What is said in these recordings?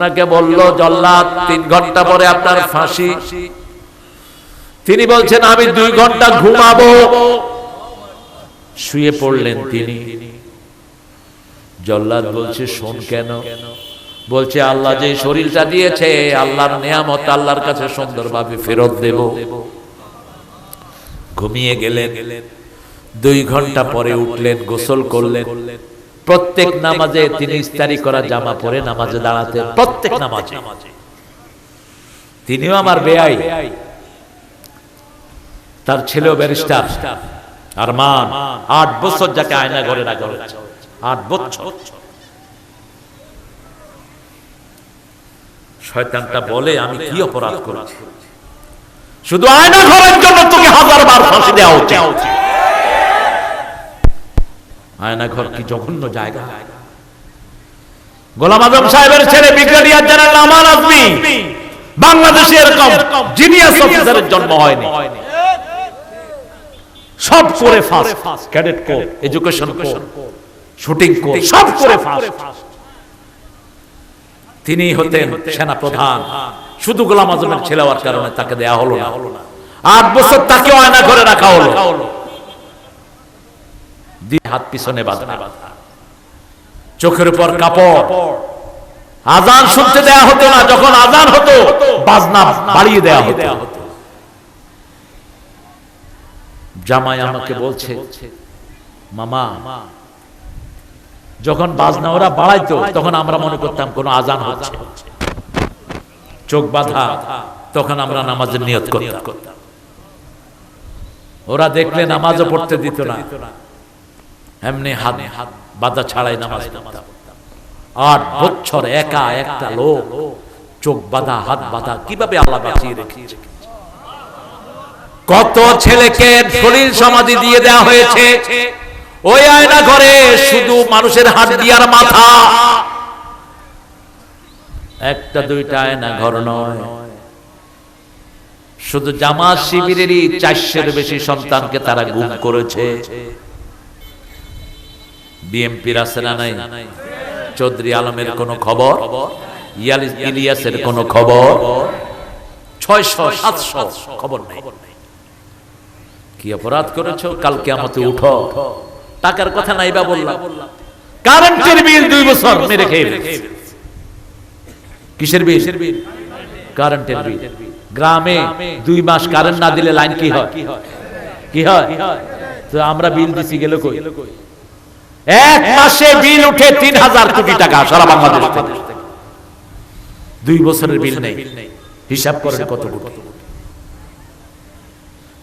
আপনাকে বলল, জল্লাদ, তিন ঘণ্টা পরে আপনার ফাঁসি। তিনি বলছেন, আমি দুই ঘণ্টা ঘুমাবো। শুয়ে পড়লেন তিনি। জল্লাদ বলছে, শোন কেন? বলছে, আল্লাহ যে শরীরটা দিয়েছে, আল্লাহর নিয়ামত, আল্লাহর কাছে সুন্দরভাবে ফেরত দেব। ঘুমিয়ে গেলেন। দুই ঘণ্টা পরে উঠলেন, গোসল করলেন। প্রত্যেক নামাজে তিনি ইস্তারি করা জামা পরে নামাজে দাঁড়াতেন প্রত্যেক নামাজে। তিনিও আমার বেয়াই তার ছেলেও ব্যারিস্টার। আর মান আট বছর যাকে আয়না ঘরে রাখা হয়েছে। আট বছর। শয়তানটা বলে আমি কি অপরাধ করেছি? শুধু আয়না ঘরের জন্য তোকে হাজার বার ফাঁসি দেওয়া উচিত। আয়না ঘর কি জঘন্য জায়গা? গোলাম আজম সাহেবের ছেলে ব্রিগেডিয়ার জেনারেল আমান আজমি বাংলাদেশে এরকম জিনিয়াস অফিসারের জন্ম হয়নি। সব করে first cadet corps education corps shooting corps সব করে ফার্স্ট তিনি হতেন সেনা প্রধান শুধু গোলাম আজমের ছেলে হওয়ার কারণে তাকে দেয়া হলো না। আট বছর তাকে আয়না করে রাখা হলো। হাত পিছনে বাঁধা। চোখের উপর কাপড়। আজান শুনতে দেয়া হতো না, যখন আজান হতো, বাজনা বাড়িয়ে দেয়া হতো। জামাই আমাকে বলছে, মামা, যখন বাজনা ওরা বাড়াইতো, তখন আমরা মনে করতাম কোন আজান হচ্ছে। চোখ বাঁধা, তখন আমরা নামাজের নিয়ত করতাম। ওরা দেখলে নামাজও পড়তে দিত না। এমনি হাত হাত বাধা ছাড়াই নামাজ পড়তাম। আট বছর একা একটা লোক চোখ বাঁধা, হাত বাঁধা, কীভাবে আল্লাহ বাঁচিয়ে রেখেছে? কত ছেলেকে শরীর সমাধি দিয়ে দেওয়া হয়েছে। ওই আয়না ঘরে শুধু মানুষের হাত দিয়ার মাথা। একটা দুইটা আয়না ঘর নয়। শুধু জামাত শিবিরেরই চারশের বেশি সন্তানকে তারা গুম করেছে। বিএমপির আছে না নাই? চৌধুরী আলমের কোনো খবর? ইলিয়াসের কোনো খবর? কিসের গ্রামে দুই মাস কারেন্ট না দিলে লাইন কি হয়? কি হয়? তো আমরা বিল দিছি গেল কই? এক মাসে বিল উঠে তিন হাজার কোটি টাকা সারা বাংলাদেশ থেকে। দুই বছরের বিল নেই। হিসাব করেন কত কোটি।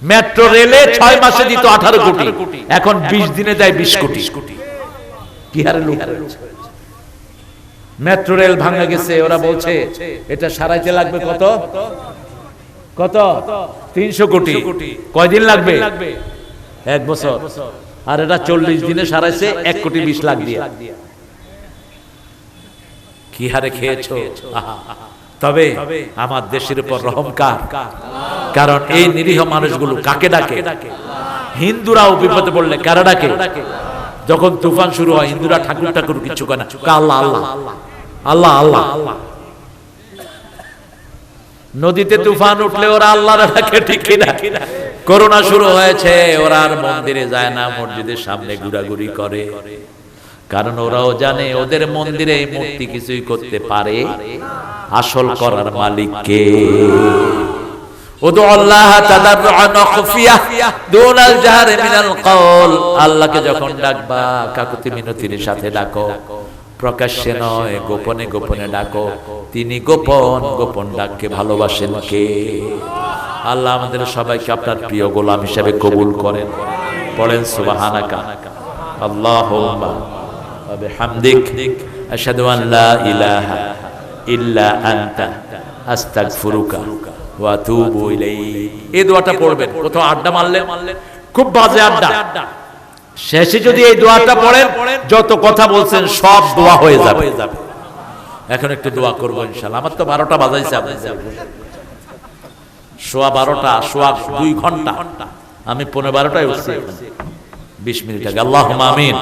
মেট্রো রেলে ছয় মাসে দিত আঠারো কোটি। এখন বিশ দিনে দেয় বিশ কোটি। কি হারে লোক মেট্রো রেল ভাঙা গেছে ওরা বলছে এটা সারাইতে লাগবে কত? কত? তিনশো কোটি। কয়দিন লাগবে? এক বছর। আর এটা চল্লিশ দিনে সারাইছে এক কোটি বিশ লাখ দিয়ে। কি হারে খেয়েছো। তবে আমার দেশের উপর রহম কার? কারণ এই নিরীহ মানুষগুলো কাকে ডাকে? হিন্দুরাও বিপদে পড়লে কারা ডাকে? যখন তুফান শুরু হয়, হিন্দুরা ঠাকুর ঠাকুর কিছু করে না। কা আল্লাহ আল্লাহ। আল্লাহ আল্লাহ। নদীতে তুফান উঠলে ওরা আল্লাহর ডাকে, ঠিক কিনা? করোনা শুরু হয়েছে, ওরা আর মন্দিরে যায় না, মসজিদের সামনে ঘোরাঘুরি করে। কারণ ওরাও জানে ওদের মন্দিরে এই মূর্তি কিছুই করতে পারে, আসল করার মালিককে আল্লাহকে যখন ডাকবা, কাকুতি মিনতির সাথে ডাকো। প্রকাশ্যে নয়, গোপনে গোপনে ডাকো। তিনি গোপন গোপন ডাককে ভালোবাসেন কে? আল্লাহ আমাদের সবাইকে আপনার প্রিয় গোলাম হিসেবে কবুল করেন। পড়েন সুবহানাকা। আল্লাহুম্মা ওয়া বিহামদিক। আশহাদু আন লা ইলাহা ইল্লা আনতা। আস্তাগফিরুকা ওয়া আতুবু এই দোয়াটা পড়বেন। কোথাও আড্ডা মারলে। খুব বাজে আড্ডা। শেষে যদি এই দোয়াটা পড়েন, যত কথা বলছেন, সব দোয়া হয়ে যাবে। এখন একটু দোয়া করব ইনশাল্লাহ আমার তো বারোটা বাজাইছে আপনি সোয়া বারোটা সোয়া দুই ঘন্টা আমি পনেরো বারোটায় উঠছি বিশ মিনিট আগে আল্লাহ আমিন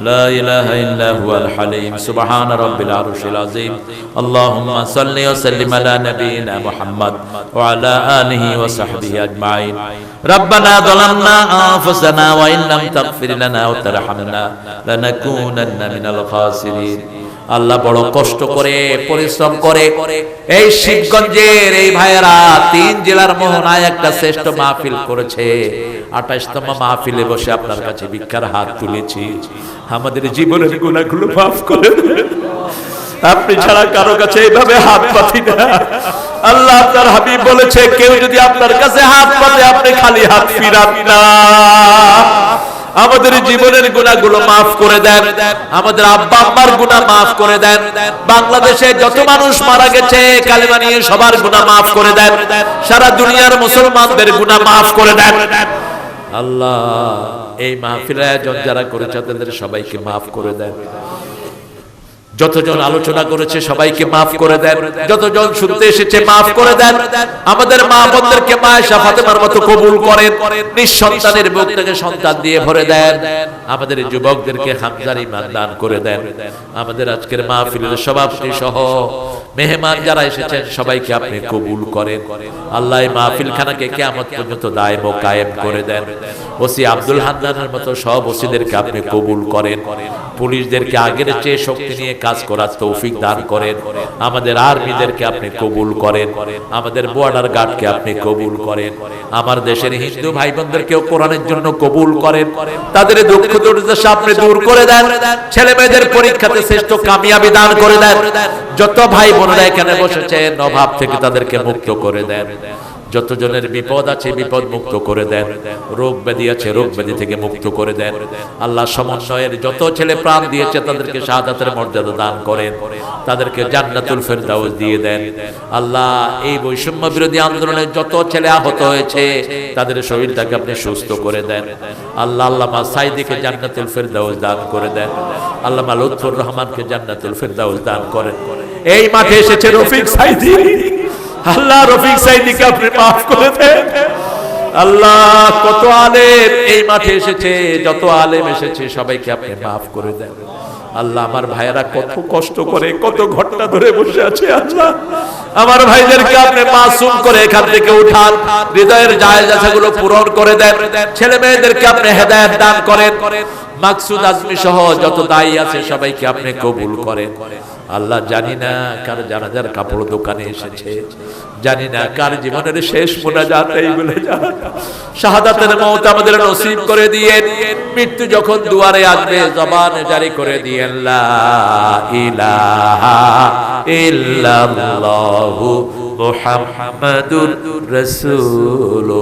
لا إله إلا هو الحليم سبحان رب العرش العظيم اللهم صل وسلم على نبينا محمد وعلى آله وصحبه أجمعين ربنا ظلمنا أنفسنا وإن لم تغفر لنا وترحمنا لنكونن من الخاسرين আল্লাহ বড় কষ্ট করে, পরিশ্রম করে। এই শিবগঞ্জের এই ভাইয়েরা তিন জেলার মোহনায় একটা শ্রেষ্ঠ মাহফিল করেছে। আঠাশতম মাহফিলে বসে আপনার কাছে ভিক্ষার হাত তুলেছি। আমাদের জীবনের গুণাগুলো মাফ করে আপনি ছাড়া কারও কাছে এইভাবে হাত পাতি না। আল্লাহ আপনার হাবিব বলেছে, কেউ যদি আপনার কাছে হাত পাতে আপনি খালি হাত ফিরান না। আমাদের জীবনের গুণাগুলো মাফ করে দেন। আমাদের আব্বা আম্মার গুণা মাফ করে দেন। বাংলাদেশে যত মানুষ মারা গেছে কালিমা নিয়ে সবার গুণা মাফ করে দেন। সারা দুনিয়ার মুসলমানদের গুণা মাফ করে দেন। আল্লাহ এই মাহফিল আয়োজন যারা করেছে তাদের সবাইকে মাফ করে দেন। যতজন আলোচনা করেছে, সবাইকে মাফ করে দেন। যতজন শুনতে এসেছে, মাফ করে দেন। আমাদের মা বোনদেরকে মায়েশা ফাতেমার মতো কবুল করেন। নিঃসন্তানের বুক থেকে সন্তান দিয়ে ভরে দেন। আমাদের যুবকদেরকে হামজার ইমান দান করে দেন। আমাদের আজকের মাহফিলের সভাপতি সহ মেহমান যারা এসেছেন, সবাইকে আপনি কবুল করেন। আল্লাহ মাহফিল খানাকে কেয়ামত পর্যন্ত দায়ম ও কায়েম করে দেন। ওসি আব্দুল হান্নানের মতো সব ওসিদেরকে আপনি কবুল করেন। পুলিশদেরকে আগের চেয়ে শক্তি নিয়ে কাজ করার তৌফিক দান করেন। আমাদের আর্মিদেরকে আপনি কবুল করেন। আমাদের বর্ডার গার্ডকে আপনি কবুল করেন। আমার দেশের হিন্দু ভাই বোনদেরকেও কোরআনের জন্য কবুল করেন। তাদের দুঃখ দুর্দশা আপনি দূর করে দেন। ছেলে মেয়েদের পরীক্ষাতে শ্রেষ্ঠ কামিয়াবি দান করে দেন। যত ভাই বোনেরা এখানে বসেছেন, অভাব থেকে তাদেরকে মুক্ত করে দেন। যত জনের বিপদ আছে বিপদ মুক্ত করে দেন। রোগ ব্যাধি আছে রোগ ব্যাধি থেকে মুক্ত করে দেন। আল্লাহ সমন্বয়ের যত ছেলে প্রাণ দিয়েছে তাদেরকে শাহাদাতের মর্যাদা দান করেন। তাদেরকে জান্নাতুল ফেরদাউস দিয়ে দেন। আল্লাহ এই বৈষম্য বিরোধী আন্দোলনে যত ছেলে আহত হয়েছে, তাদের শরীরটাকে আপনি সুস্থ করে দেন। আল্লাহ আল্লাহ সাইদিকে জান্নাতুল ফেরদাউস দান করে দেন। আল্লাহ লুৎফুর রহমানকে জান্নাতুল ফেরদাউস দান করেন। এই মাঠে এসেছে রফিক সাইদি। আল্লাহ রফিক সাইদিকে আপনি মাফ করে দেন। আল্লাহ, কত আলেম এই মাঠে এসেছে, যত আলেম এসেছে, সবাইকে আপনি মাফ করে দেন। আল্লাহ, আমার ভাইয়েরা কত কষ্ট করে, কত ঘটনা ধরে বসে আছে, আল্লাহ। আমার ভাইদেরকে আপনি মাসুম করে এখান থেকে উঠান, হৃদয়ের জায়েজগুলো পূরণ করে দেন। ছেলে মেয়েদেরকে আপনি হেদায়েত দান করেন। মাকসুদ আজমি সহ যত দায়ী আছে, সবাইকে আপনি কবুল করেন। আল্লাহ জানি না কার জানাজার কাপড় দোকানে এসেছে। জানি না কার জীবনের শেষ মোনাজাত বলে শাহাদাতের মওত আমাদের নসিব করে দিয়ে মৃত্যু যখন দুয়ারে আসবে, জবান জারি করে দিয়ে ইল্লাল্লাহু মুহাম্মাদুর রাসূলুল্লাহ।